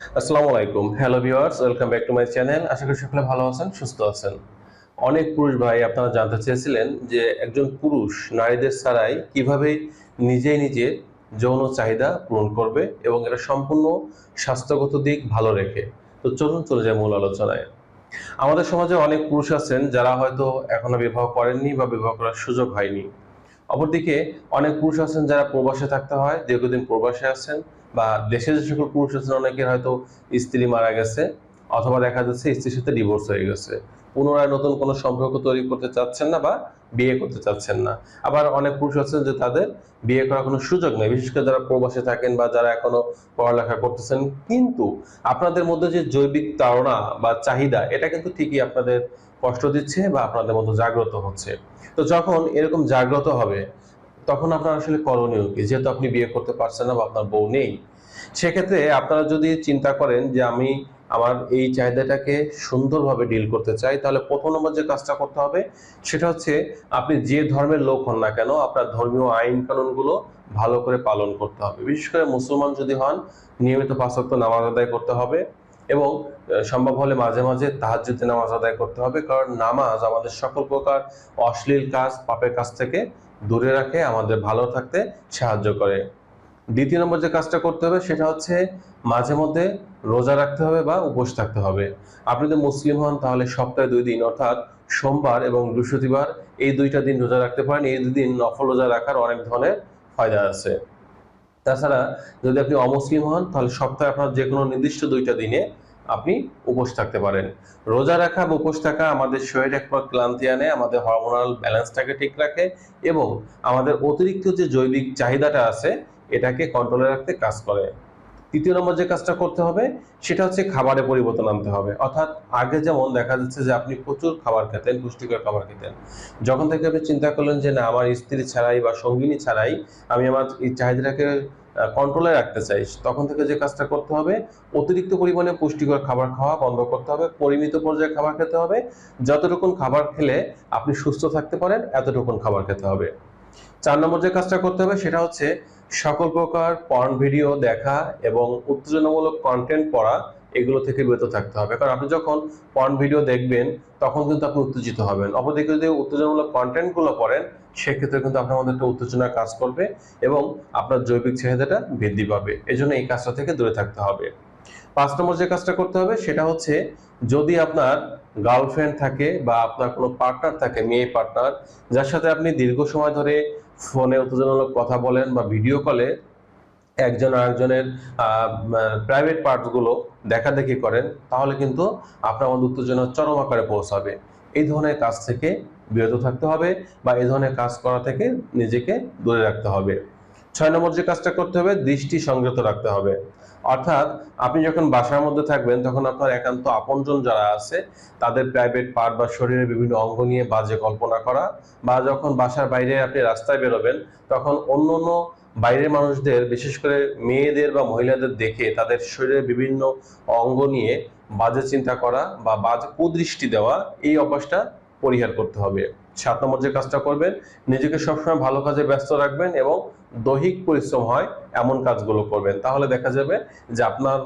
আসসালামু আলাইকুম। Hello viewers welcome back to my channel আশা করি সকলে ভালো আছেন, সুস্থ আছেন। অনেক পুরুষ ভাই আপনারা জানতে চেয়েছিলেন যে একজন পুরুষ নারীদের ছাড়াই কীভাবে নিজেই নিজের যৌন চাহিদা পূরণ করবে এবং এটা সম্পূর্ণ স্বাস্থ্যগত দিক ভালো রেখে। তো চলুন চলে যায় মূল আলোচনায়। আমাদের সমাজে অনেক পুরুষ আছেন যারা হয়তো এখনও বিবাহ করেননি বা বিবাহ করার সুযোগ হয়নি। অপরদিকে অনেক পুরুষ আছেন যারা প্রবাসে থাকতে হয়, দীর্ঘদিন প্রবাসে আছেন। বা দেশে যে সকল পুরুষ আছেন অনেকের হয়তো স্ত্রী মারা গেছে, অথবা দেখা যাচ্ছে স্ত্রীর সাথে ডিভোর্স হয়ে গেছে। পুনরায় নতুন কোনো সম্পর্ক তৈরি করতে চাচ্ছেন না বা বিয়ে করতে চাচ্ছেন না। আবার অনেক পুরুষ আছেন যে তাদের বিয়ে করার কোনো সুযোগ নেই। বিশেষ করে যারা প্রবাসে থাকেন বা যারা এখনও পড়ালেখা করতেছেন। কিন্তু আপনাদের মধ্যে যে জৈবিক তাড়না বা চাহিদা, এটা কিন্তু ঠিকই আপনাদের কষ্ট দিচ্ছে বা আপনাদের মধ্যে জাগ্রত হচ্ছে। তো যখন এরকম জাগ্রত হবে তখন আপনার আসলে করণীয় কি? যেহেতু আপনি বিয়ে করতে পারছেন না বা আপনার বউ নেই, সেক্ষেত্রে আপনারা যদি চিন্তা করেন যে আমি আমার এই চাহিদাটাকে সুন্দরভাবে ডিল করতে চাই, তাহলে প্রথম নম্বর যে কাজটা করতে হবে, সেটা হচ্ছে আপনি যে ধর্মের লোক হন না কেন, আপনার ধর্মীয় আইন কানুনগুলো ভালো করে পালন করতে হবে। বিশেষ করে মুসলমান যদি হন, নিয়মিত পাঁচক্ত নামাজ আদায় করতে হবে এবং সম্ভব হলে মাঝে মাঝে তাহাজ্জুদে নামাজ আদায় করতে হবে, কারণ নামাজ আমাদের সকল প্রকার অশ্লীল কাজ, পাপের কাছ থেকে দূরে রাখে, আমাদের ভালো থাকতে সাহায্য করে। দ্বিতীয় নম্বর যে কাজটা করতে হবে, সেটা হচ্ছে মাঝে মধ্যে রোজা রাখতে হবে বা উপোস থাকতে হবে। আপনি যদি মুসলিম হন, তাহলে সপ্তাহে দুই দিন, অর্থাৎ সোমবার এবং বৃহস্পতিবার এই দুইটা দিন রোজা রাখতে পারেন। এই দুই দিন নফল রোজা রাখার অনেক ধরনের ফায়দা আছে। তাছাড়া যদি আপনি অমুসলিম হন, তাহলে সপ্তাহে আপনার যে কোনো নির্দিষ্ট দুইটা দিনে আপনি উপোস থাকতে পারেন। রোজা রাখা বা উপোস থাকা আমাদের শরীরে এক প্রকার ক্লান্তি আনে, আমাদের হরমোনাল ব্যালেন্সটাকে ঠিক রাখে এবং আমাদের অতিরিক্ত যে জৈবিক চাহিদাটা আছে, এটাকে কন্ট্রোলে রাখতে কাজ করে। তৃতীয় নম্বর যে কাজটা করতে হবে, সেটা হচ্ছে খাবারে পরিবর্তন আনতে হবে। অর্থাৎ আগে যেমন দেখা যাচ্ছে যে আপনি প্রচুর খাবার খেতেন, পুষ্টিকর খাবার খেতেন, যখন থেকে আপনি চিন্তা করলেন যে না, আমার স্ত্রী ছাড়াই বা সঙ্গিনী ছাড়াই আমি আমার এই চাহিদাটাকে কন্ট্রোলে রাখতে চাই। তখন থেকে যে কাজটা করতে হবে, অতিরিক্ত পরিমাণে পুষ্টিকর খাবার খাওয়া বন্ধ করতে হবে, পরিমিত পর্যায়ে খাবার খেতে হবে। যতটুকুন খাবার খেলে আপনি সুস্থ থাকতে পারেন, এতটুকুন খাবার খেতে হবে। চার নম্বর যে কাজটা করতে হবে, সেটা হচ্ছে সকল প্রকার পর্ন ভিডিও দেখা এবং উত্তেজনামূলক কন্টেন্ট পড়া এগুলো থেকে বিরত থাকতে হবে। কারণ আপনি যখন পর্ন ভিডিও দেখবেন, তখন কিন্তু আপনি উত্তেজিত হবেন। অপরদিকে যদি উত্তেজনামূলক কন্টেন্টগুলো পড়েন সেক্ষেত্রে কিন্তু আপনার মধ্যে একটা উত্তেজনা কাজ করবে এবং আপনার জৈবিক চাহিদাটা বৃদ্ধি পাবে। এই এই কাজটা থেকে দূরে থাকতে হবে। পাঁচ নম্বর যে কাজটা করতে হবে, সেটা হচ্ছে যদি আপনার গার্লফ্রেন্ড থাকে বা আপনার কোনো পার্টনার থাকে, মেয়ে পার্টনার যার সাথে আপনি দীর্ঘ সময় ধরে ফোনে উত্তেজনামূলক কথা বলেন বা ভিডিও কলে একজন আরেকজনের প্রাইভেট পার্টসগুলো দেখাদেখি করেন, তাহলে কিন্তু আপনার মধ্যে উত্তেজনা চরম আকারে পৌঁছাবে। এই ধরনের কাজ থেকে বিরত থাকতে হবে বা এই ধরনের কাজ করা থেকে নিজেকে দূরে রাখতে হবে। ছয় নম্বর যে কাজটা করতে হবে, দৃষ্টি সংযত রাখতে হবে। অর্থাৎ আপনি যখন বাসার মধ্যে থাকবেন, তখন আপনার একান্ত আপনজন যারা আছে, তাদের প্রাইভেট পার্ট বা শরীরের বিভিন্ন অঙ্গ নিয়ে বাজে কল্পনা করা বা যখন বাসার বাইরে আপনি রাস্তায় বেরোবেন, তখন অন্য অন্য বাইরের মানুষদের, বিশেষ করে মেয়েদের বা মহিলাদের দেখে তাদের শরীরের বিভিন্ন অঙ্গ নিয়ে বাজে চিন্তা করা বা বাজে কুদৃষ্টি দেওয়া, এই অভ্যাসটা পরিহার করতে হবে। সাত নম্বর যে কাজটা করবেন, নিজেকে সবসময় ভালো কাজে ব্যস্ত রাখবেন এবং দৈহিক পরিশ্রম হয় এমন কাজগুলো করবেন। তাহলে দেখা যাবে যে আপনার,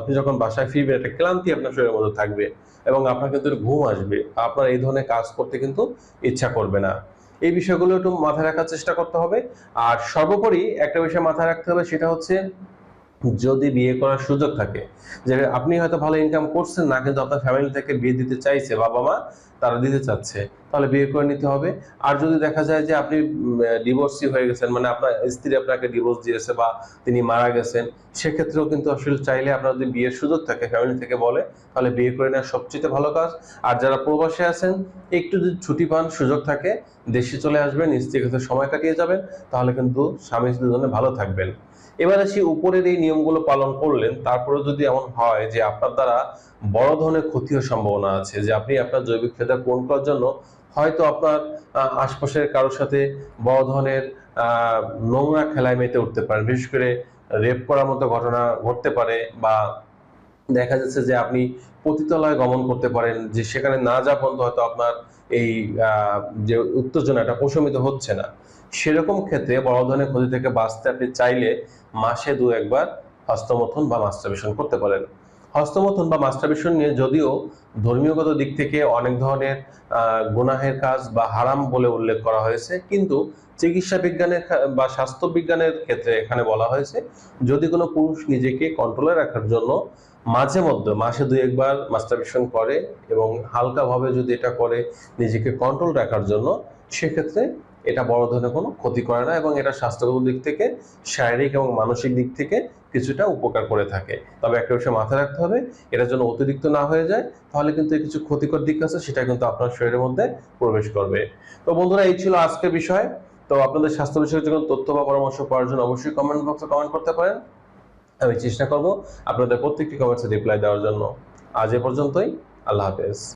আপনি যখন বাসায় ফিরবেন, একটা ক্লান্তি আপনার শরীরের মধ্যে থাকবে এবং আপনার কিন্তু ঘুম আসবে। আপনার এই ধরনের কাজ করতে কিন্তু ইচ্ছা করবে না। এই বিষয়গুলো একটু মাথায় রাখার চেষ্টা করতে হবে। আর সর্বোপরি একটা বিষয় মাথায় রাখতে হবে, সেটা হচ্ছে যদি বিয়ে করার সুযোগ থাকে, যে আপনি হয়তো ভালো ইনকাম করছেন না, কিন্তু আপনার ফ্যামিলি থেকে বিয়ে দিতে চাইছে বাবা মা তারা দিতে চাচ্ছে, তাহলে বিয়ে করে নিতে হবে। আর যদি দেখা যায় যে আপনি ডিভোর্সি হয়ে গেছেন মানে আপনার স্ত্রী আপনাকে ডিভোর্স দিয়েছে বা তিনি মারা গেছেন, সেক্ষেত্রেও কিন্তু আসলে চাইলে আপনার যদি বিয়ের সুযোগ থাকে ফ্যামিলি থেকে বলে, তাহলে বিয়ে করে নেওয়া সবচেয়ে ভালো কাজ। আর যারা প্রবাসে আছেন, একটু যদি ছুটি পান, সুযোগ থাকে, দেশে চলে আসবেন, স্ত্রীর কাছে সময় কাটিয়ে যাবেন, তাহলে কিন্তু স্বামী দুজনে ভালো থাকবেন। এবারে সে উপরের এই নিয়মগুলো পালন করলেন তারপরে যদি এমন হয় যে আপনার দ্বারা বড় ধরনের ক্ষতি হওয়ার সম্ভাবনা আছে, যে আপনি আপনার জৈবিক চাহিদা পূরণ করার জন্য হয়তো আপনার আশপাশের কারোর সাথে বড় ধরনের নোংরা খেলায় মেতে উঠতে পারেন, বিশেষ করে রেপ করার মতো ঘটনা ঘটতে পারে বা দেখা যাচ্ছে যে আপনি পতিতালয়ে গমন করতে পারেন, যে সেখানে না যা পর্যন্ত হয়তো আপনার এই যে উত্তেজনাটা প্রশমিত হচ্ছে না। সেরকম ক্ষেত্রে বড় ধরনের ক্ষতি থেকে বাঁচতে আপনি চাইলে মাসে দু একবার হস্তমথন বা মাস্টারবেশন করতে পারেন। হস্তমথন বা মাস্টারবেশন নিয়ে যদিও ধর্মীয়গত দিক থেকে অনেক ধরনের গুনাহের কাজ বা হারাম বলে উল্লেখ করা হয়েছে, কিন্তু চিকিৎসা বিজ্ঞানের বা স্বাস্থ্য বিজ্ঞানের ক্ষেত্রে এখানে বলা হয়েছে, যদি কোনো পুরুষ নিজেকে কন্ট্রোলে রাখার জন্য মাঝে মধ্যে, মাসে দুই একবার মাস্টারবেশন করে এবং হালকাভাবে যদি এটা করে নিজেকে কন্ট্রোল রাখার জন্য, সেক্ষেত্রে এটা বড় ধরনের কোনো ক্ষতি করে না এবং এটা স্বাস্থ্যগত দিক থেকে, শারীরিক এবং মানসিক দিক থেকে কিছুটা উপকার করে থাকে। তবে একটা বিষয় মাথায় রাখতে হবে, এটা যেন অতিরিক্ত না হয়ে যায়, তাহলে কিন্তু কিছু ক্ষতিকর দিক আছে, সেটা কিন্তু আপনার শরীরের মধ্যে প্রবেশ করবে। তো বন্ধুরা, এই ছিল আজকের বিষয়। তো আপনাদের স্বাস্থ্য বিষয়ে যখন তথ্য বা পরামর্শ পাওয়ার জন্য অবশ্যই কমেন্ট বক্সে কমেন্ট করতে পারেন। আমি চেষ্টা করব আপনাদের প্রত্যেকটি কমেন্টসে রিপ্লাই দেওয়ার জন্য। আজ এ পর্যন্তই আল্লাহ হাফেজ।